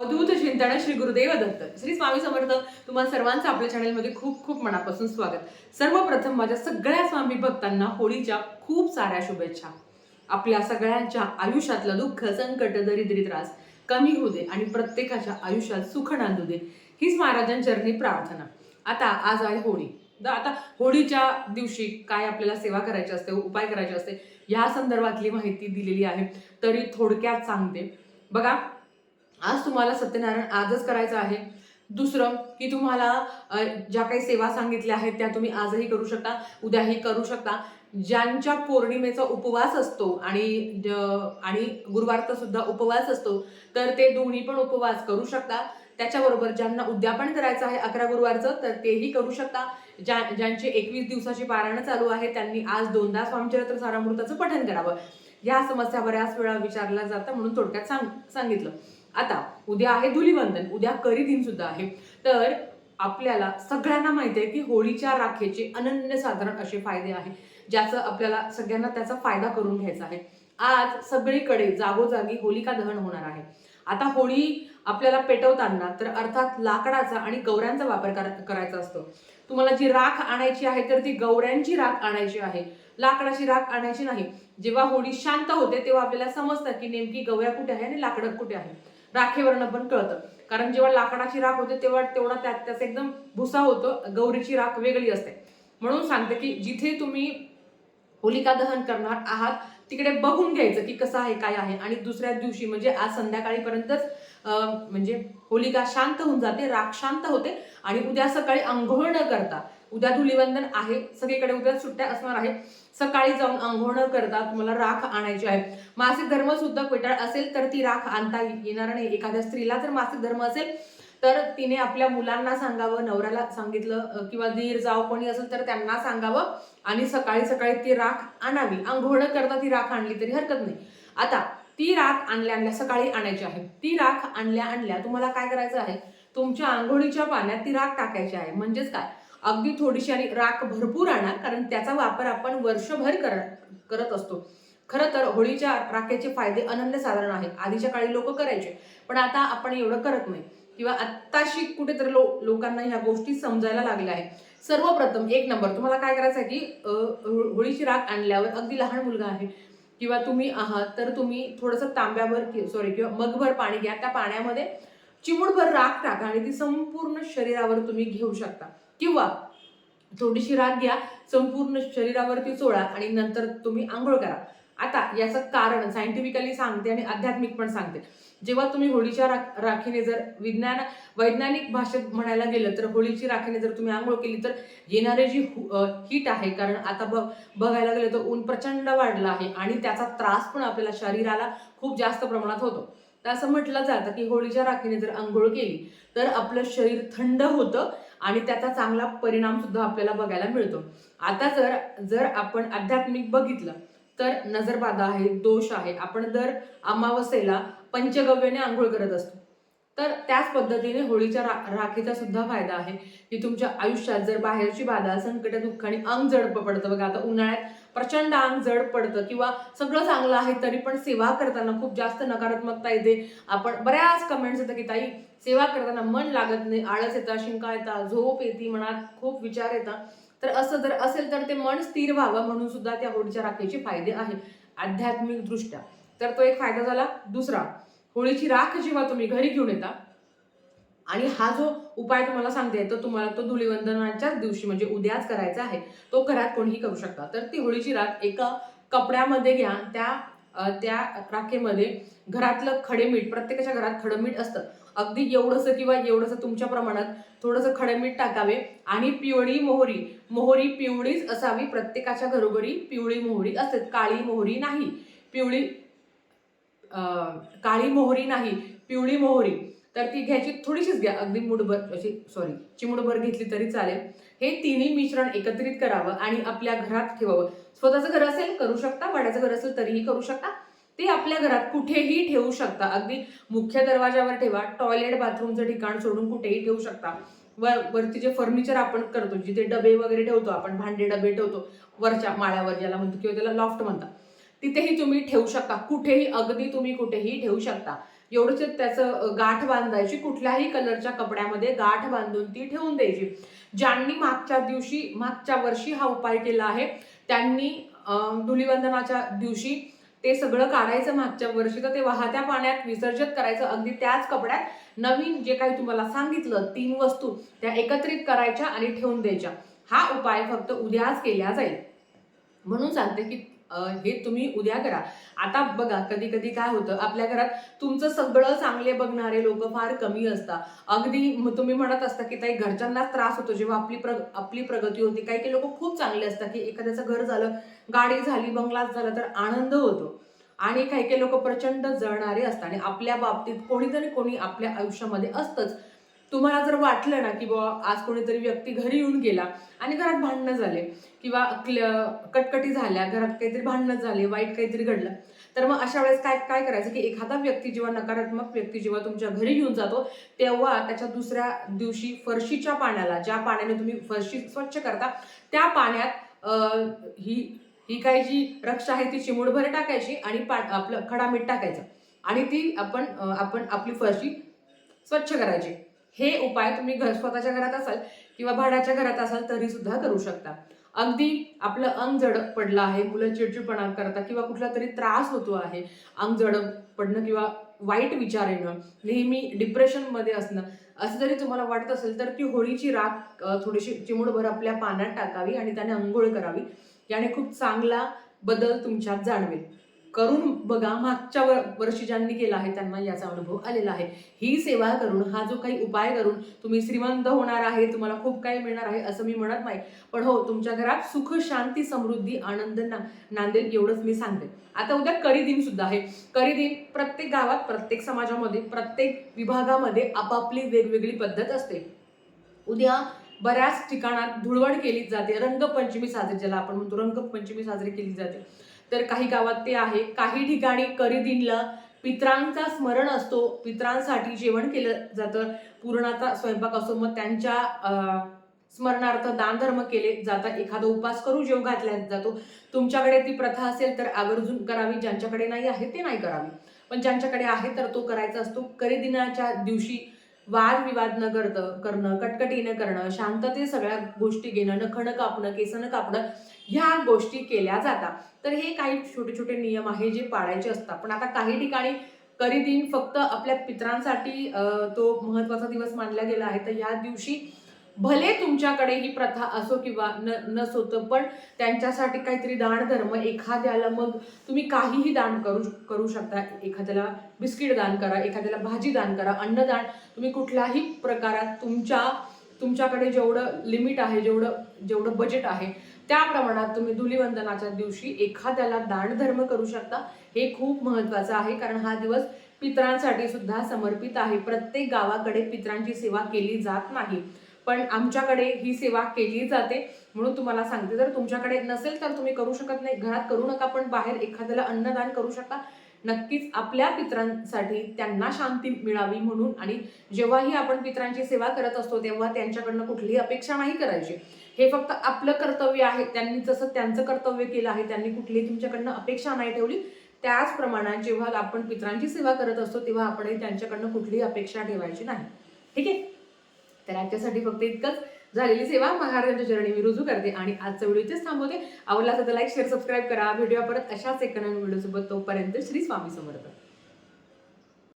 अद्भुत चिंतन श्री गुरुदेव दत्त. श्री स्वामी समर्थ तुम्हाला सर्वांचं आपल्या चॅनलमध्ये खूप खूप मनापासून स्वागत. सर्वप्रथम माझ्या सगळ्या स्वामी भक्तांना होळीच्या खूप साऱ्या शुभेच्छा. आपल्या सगळ्यांच्या आयुष्यातलं दुःख संकट दरिद्री त्रास कमी होऊ दे आणि प्रत्येकाच्या आयुष्यात सुख नांदू दे. हीच महाराजांचरणी प्रार्थना. आता आज आहे होळी. आता होळीच्या दिवशी काय आपल्याला सेवा करायची असते उपाय करायचे असते या संदर्भातली माहिती दिलेली आहे. तरी थोडक्यात सांगते. बघा आज तुम्हाला सत्यनारायण आजच करायचं आहे. दुसरं की तुम्हाला ज्या काही सेवा सांगितल्या आहेत त्या तुम्ही आजही करू शकता उद्याही करू शकता. ज्यांच्या पौर्णिमेचा उपवास असतो आणि आणि गुरुवारचा सुद्धा उपवास असतो तर ते दोन्ही पण उपवास करू शकता. त्याच्याबरोबर ज्यांना उद्यापन करायचं आहे अकरा गुरुवारचं तर तेही करू शकता. ज्या ज्यांचे एकवीस दिवसाची पारायणं चालू आहे त्यांनी आज दोनदा स्वामीचरित्र सारामृताचं पठण करावं. या समस्या बऱ्याच वेळा विचारल्या जातात म्हणून थोडक्यात सांग सांगितलं. आता उद्या आहे धुलीवंदन उद्या करी दिन सुद्धा आहे. तर आपल्याला सगळ्यांना माहिती आहे की होळीच्या राखेचे अनन्यसाधारण असे फायदे आहे ज्याचं आपल्याला सगळ्यांना त्याचा फायदा करून घ्यायचा आहे. आज सगळीकडे जागोजागी होलिका दहन होणार आहे. आता होळी आपल्याला पेटवताना तर अर्थात लाकडाचा आणि गौऱ्यांचा वापर करायचा असतो. तुम्हाला जी राख आणायची आहे तर ती गौऱ्यांची राख आणायची आहे. लाकडाची राख आणायची नाही. जेव्हा होळी शांत होते तेव्हा आपल्याला समजतं की नेमकी गवऱ्या कुठे आहे आणि लाकडं कुठे आहे राखेवरनं पण कळतं. कारण जेव्हा लाकडाची राख होते तेव्हा तेवढा त्यात त्याचा एकदम भुसा होतो गौरीची राख वेगळी असते. म्हणून सांगते की जिथे तुम्ही होलिका दहन करणार आहात तिकडे बघून घ्यायचं की कसं आहे काय आहे. आणि दुसऱ्या दिवशी म्हणजे आज संध्याकाळीपर्यंतच म्हणजे होलिका शांत होऊन जाते राख शांत होते. आणि उद्या सकाळी आंघोळ न करता उद्या धुलिवंदन आहे. सगळीकडे उद्या सुट्ट्या असणार आहे सकाळी जाऊन आंघोळ न करता तुम्हाला राख आणायची आहे. मासिक धर्म सुद्धा पेटाळ असेल तर ती राख आणता येणार नाही. एखाद्या स्त्रीला जर मासिक धर्म असेल तर तिने आपल्या मुलांना सांगावं नवऱ्याला सांगितलं किंवा दीर जाव कोणी असेल तर त्यांना सांगावं आणि सकाळी सकाळी ती राख आणावी. आंघोळ करता ती राख आणली तरी हरकत नाही. आता ती राख आणल्या आणल्या सकाळी आणायची आहे. ती राख आणल्या आणल्या तुम्हाला काय करायचं आहे? तुमच्या आंघोळीच्या पाण्यात ती राख टाकायची आहे. म्हणजेच काय? अगदी थोडीशी आणि राख भरपूर आणा कारण त्याचा वापर आपण वर्षभर कर करत असतो. खरं तर होळीच्या राखेचे फायदे अनन्यसाधारण आहेत. आधीच्या काळी लोक करायचे पण आता आपण एवढं करत नाही. किंवा आत्ताशी कुठेतरी लो लोकांना ह्या गोष्टी समजायला लागल्या आहेत. सर्वप्रथम एक नंबर तुम्हाला काय करायचं आहे की होळीची राख आणल्यावर अगदी लहान मुलगा आहे किंवा तुम्ही आहात तर तुम्ही थोडंसं तांब्याभर सॉरी किंवा मगभर पाणी घ्या. त्या पाण्यामध्ये चिमूटभर राख टाका आणि ती संपूर्ण शरीरावर तुम्ही घेऊ शकता. किंवा थोडीशी राख घ्या संपूर्ण शरीरावरती चोळा आणि नंतर तुम्ही आंघोळ करा. आता याचं कारण सायंटिफिकली सांगते आणि आध्यात्मिक पण सांगते. जेव्हा तुम्ही होळीच्या रा- राखीने जर विज्ञान वैज्ञानिक भाषेत म्हणायला गेलं तर होळीची राखीने जर तुम्ही आंघोळ केली तर येणारे जी हीट आहे कारण आता बघ बघायला गेलं तर ऊन प्रचंड वाढलं आहे आणि त्याचा त्रास पण आपल्याला शरीराला खूप जास्त प्रमाणात होतो. तर असं म्हटलं जातं की होळीच्या राखीने जर आंघोळ केली तर आपलं शरीर थंड होतं आणि त्याचा चांगला परिणाम सुद्धा आपल्याला बघायला मिळतो. आता जर जर आपण आध्यात्मिक बघितलं तर नजरबाधा आहे दोष आहे. आपण दर अमावस्येला पंचगव्याने आंघोळ करत असतो. तर त्याच पद्धतीने होळीच्या रा राखीचा सुद्धा फायदा आहे. की तुमच्या आयुष्यात जर बाहेरची बाधा संकट दुःख आणि अंग जड पडतं. बघा आता उन्हाळ्यात प्रचंड अंग जड पडतं किंवा सगळं चांगलं आहे तरी पण सेवा करताना खूप जास्त नकारात्मकता येते. आपण बऱ्याच कमेंट्स येतात की ताई सेवा करताना मन लागत नाही आळस येतात शिंका येतात झोप येते मनात खूप विचार येतात तर असं जर असेल तर ते मन स्थिर व्हावं म्हणून सुद्धा त्या होळीच्या राखेचे फायदे आहेत आध्यात्मिक दृष्ट्या. तर तो एक फायदा झाला. दुसरा होळीची राख जेव्हा तुम्ही घरी घेऊन येता आणि हा जो उपाय तुम्हाला सांगते तो तुम्हाला तो धुलीवंदनाच्याच दिवशी म्हणजे उद्याच करायचा आहे तो घरात कोणीही करू शकता. तर ती होळीची राख एका कपड्यामध्ये घ्या त्या त्या राखेमध्ये घरातलं खडे मीठ प्रत्येकाच्या घरात खडं मीठ असतं. अगदी एवढंसं किंवा एवढंसं तुमच्या प्रमाणात थोडंसं खडमीठ टाकावे आणि पिवळी मोहरी. मोहरी पिवळीच असावी. प्रत्येकाच्या घरोघरी पिवळी मोहरी असते काळी मोहरी नाही. पिवळी काळी मोहरी नाही. पिवळी मोहरी. तर ती घ्यायची थोडीशीच घ्या. अगदी मुठभर अशी सॉरी चिमुडभर घेतली तरी चालेल. हे तिन्ही मिश्रण एकत्रित करावं आणि आपल्या घरात ठेवावं. स्वतःचं घर असेल करू शकता. भाड्याचं घर असेल तरीही करू शकता. ते आपल्या घरात कुठेही ठेवू शकता. अगदी मुख्य दरवाजावर ठेवा टॉयलेट बाथरूमचं ठिकाण सोडून कुठेही ठेवू शकता. वर वरती जे फर्निचर आपण करतो जिथे डबे वगैरे ठेवतो आपण भांडे डबे ठेवतो वरच्या माळ्यावर ज्याला म्हणतो किंवा त्याला लॉफ्ट म्हणतात तिथेही तुम्ही ठेवू शकता. कुठेही अगदी तुम्ही कुठेही ठेवू शकता. एवढंच त्याचं गाठ बांधायची कुठल्याही कलरच्या कपड्यामध्ये गाठ बांधून ती ठेवून द्यायची. ज्यांनी मागच्या दिवशी मागच्या वर्षी हा उपाय केला आहे त्यांनी धुलीवंदनाच्या दिवशी ते सगळं काढायचं मागच्या वर्षी तर ते वाहत्या पाण्यात विसर्जित करायचं. अगदी त्याच कपड्यात नवीन जे काही तुम्हाला सांगितलं तीन वस्तू त्या एकत्रित करायच्या आणि ठेवून द्यायच्या. हा उपाय फक्त उद्याच केला जाईल. म्हणून सांगते की हे तुम्ही उद्या करा. आता बघा कधी कधी काय होतं आपल्या घरात तुमचं सगळं चांगले बघणारे लोक फार कमी असतात. अगदी तुम्ही म्हणत असता की ताई घरच्यांनाच त्रास होतो जेव्हा आपली प्र आपली प्रगती होती. काही काही लोक खूप चांगले असतात की एखाद्याचं घर झालं गाडी झाली बंगलाच झालं तर आनंद होतो. आणि काही काही लोक प्रचंड जळणारे असतात आणि आपल्या बाबतीत कोणीतरी कोणी आपल्या आयुष्यामध्ये असतंच. तुम्हाला जर वाटलं ना की बाबा आज कोणीतरी व्यक्ती घरी येऊन गेला आणि घरात भांडणं झाले किंवा क्ल- कटकटी झाल्या घरात काहीतरी भांडणं झाले वाईट काहीतरी घडलं तर मग अशा वेळेस काय काय करायचं की एखादा व्यक्ती जेव्हा नकारात्मक व्यक्ती जेव्हा तुमच्या घरी येऊन जातो तेव्हा त्याच्या दुसऱ्या दिवशी फरशीच्या पाण्याला ज्या पाण्याने तुम्ही फरशी स्वच्छ करता त्या पाण्यात ही ही काही जी रक्षा आहे ती चिमूडभर टाकायची आणि पा आपलं खडा मीठ टाकायचं आणि ती आपण आपण आपली फरशी स्वच्छ करायची. हे उपाय तुम्ही घर स्वतःच्या घरात असाल किंवा भाड्याच्या घरात असाल तरी सुद्धा करू शकता. अगदी आपलं अंग जड पडलं आहे मुलं चिडचिडपणा करता किंवा कुठला तरी त्रास होतो आहे अंग जड पडणं किंवा वाईट विचार येणं नेहमी डिप्रेशनमध्ये असणं असं जरी तुम्हाला वाटत असेल तर ती होळीची राख थोडीशी चिमूडभर आपल्या पाण्यात टाकावी आणि त्याने अंघोळ करावी. याने खूप चांगला बदल तुमच्यात जाणवेल. करून बघा मागच्या वर- वर्षी ज्यांनी केला आहे त्यांना याचा अनुभव आलेला आहे. ही सेवा करून हा जो काही उपाय करून तुम्ही श्रीमंत होणार आहे तुम्हाला खूप काही मिळणार आहे असं मी म्हणत नाही. पण हो तुमच्या घरात सुख शांती समृद्धी आनंद ना नांदेल एवढंच मी सांगते. आता उद्या करी दिन सुद्धा आहे. करी दिन प्रत्येक गावात प्रत्येक समाजामध्ये प्रत्येक विभागामध्ये आपापली वेगवेगळी पद्धत असते. उद्या बऱ्याच ठिकाणात धुळवड केली जाते. रंगपंचमी साजरी ज्याला आपण म्हणतो रंगपंचमी साजरी केली जाते. तर काही गावात ते आहे. काही ठिकाणी करिदिनला पित्रांचा स्मरण असतो. पित्रांसाठी जेवण केलं जातं. पूर्णाचा स्वयंपाक असतो मग त्यांच्या स्मरणार्थ दानधर्म केले जातात एखादा उपास करू जेव घातला जातो. तुमच्याकडे ती प्रथा असेल तर आवर्जून करावी. ज्यांच्याकडे नाही आहे ते नाही करावी. पण ज्यांच्याकडे आहे तर तो करायचा असतो. करिदिनाच्या दिवशी वादविवाद न करतं करणं कटकटीनं करणं शांतते सगळ्या गोष्टी घेणं नखणं कापणं केसनं कापणं ह्या गोष्टी केल्या जातात. तर हे काही छोटे छोटे नियम आहे जे पाळायचे असतात. पण आता काही ठिकाणी करी दिन फक्त आपल्या पित्रांसाठी तो महत्त्वाचा दिवस मानला गेला आहे. तर या दिवशी भले तुमच्याकडे ही प्रथा असो किंवा न नसोतं पण त्यांच्यासाठी काहीतरी दान धर्म एखाद्याला मग तुम्ही काहीही दान करू करू शकता. एखाद्याला बिस्किट दान करा एखाद्याला भाजी दान करा अन्नदान. तुम्ही कुठल्याही प्रकारात तुमच्या तुमच्याकडे जेवढं लिमिट आहे जेवढं जेवढं बजेट आहे त्या प्रमाणात तुम्ही धुलीवंदनाच्या दिवशी एखाद्याला दान धर्म करू शकता. हे खूप महत्त्वाचं आहे कारण हा दिवस पितरांसाठी सुद्धा समर्पित आहे. प्रत्येक गावाकडे पितरांची सेवा केली जात नाही. पण आमच्याकडे ही सेवा केली जाते. म्हणून तुम्हाला सांगते जर तुमच्याकडे नसेल तर तुम्ही करू शकत नाही. घरात करू नका पण बाहेर एखाद्याला अन्नदान करू शकता. नक्कीच आपल्या पितरांसाठी त्यांना शांती मिळावी म्हणून. आणि जेव्हाही आपण पित्रांची सेवा करत असतो तेव्हा त्यांच्याकडनं कुठलीही अपेक्षा नाही करायची. हे फक्त आपलं कर्तव्य आहे. त्यांनी जसं त्यांचं कर्तव्य केलं आहे त्यांनी कुठलीही तुमच्याकडनं अपेक्षा नाही ठेवली. त्याच प्रमाणात जेव्हा आपण पित्रांची सेवा करत असतो तेव्हा आपणही त्यांच्याकडनं कुठलीही अपेक्षा ठेवायची नाही. ठीक आहे? तर आजच्यासाठी फक्त इतकंच झालेली सेवा. महाराजांच्या चरणी मी रुजू करते आणि आजचा व्हिडिओ इथेच थांबवते. आवडला असेल तर लाईक शेअर सबस्क्राईब करा. व्हिडिओ परत अशाच एक नवीन व्हिडिओसोबत. तोपर्यंत श्री स्वामी समर्थ.